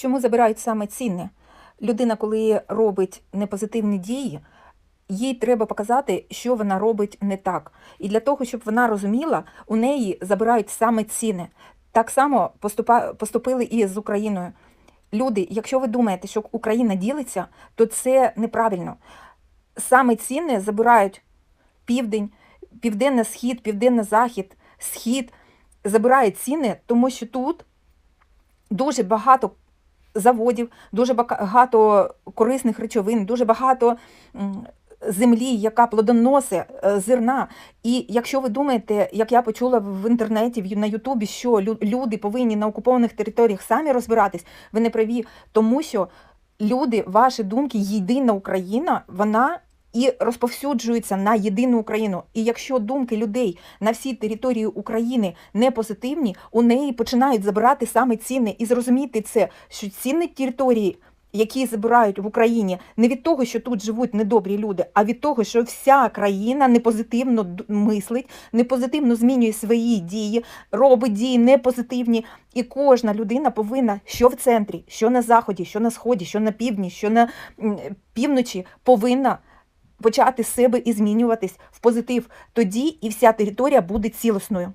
Чому забирають саме цінне? Людина, коли робить непозитивні дії, їй треба показати, що вона робить не так. І для того, щоб вона розуміла, у неї забирають саме цінне. Так само поступили і з Україною. Люди, якщо ви думаєте, що Україна ділиться, то це неправильно. Саме цінне забирають південь, південний схід, південний захід, схід забирають ціни, тому що тут дуже багато заводів, дуже багато корисних речовин, дуже багато землі, яка плодоносить е, зерна. І якщо ви думаєте, як я почула в інтернеті, на Ютубі, що люди повинні на окупованих територіях самі розбиратись, ви не праві, тому що люди, ваші думки, єдина Україна, вона і розповсюджується на єдину Україну. І якщо думки людей на всій території України не позитивні, у неї починають забирати саме цінне. І зрозуміти це, що цінні території, які забирають в Україні, не від того, що тут живуть недобрі люди, а від того, що вся країна непозитивно мислить, непозитивно змінює свої дії, робить дії непозитивні. І кожна людина повинна, що в центрі, що на заході, що на сході, що на півдні, що на півночі, повинна почати себе і змінюватись в позитив. Тоді і вся територія буде цілісною.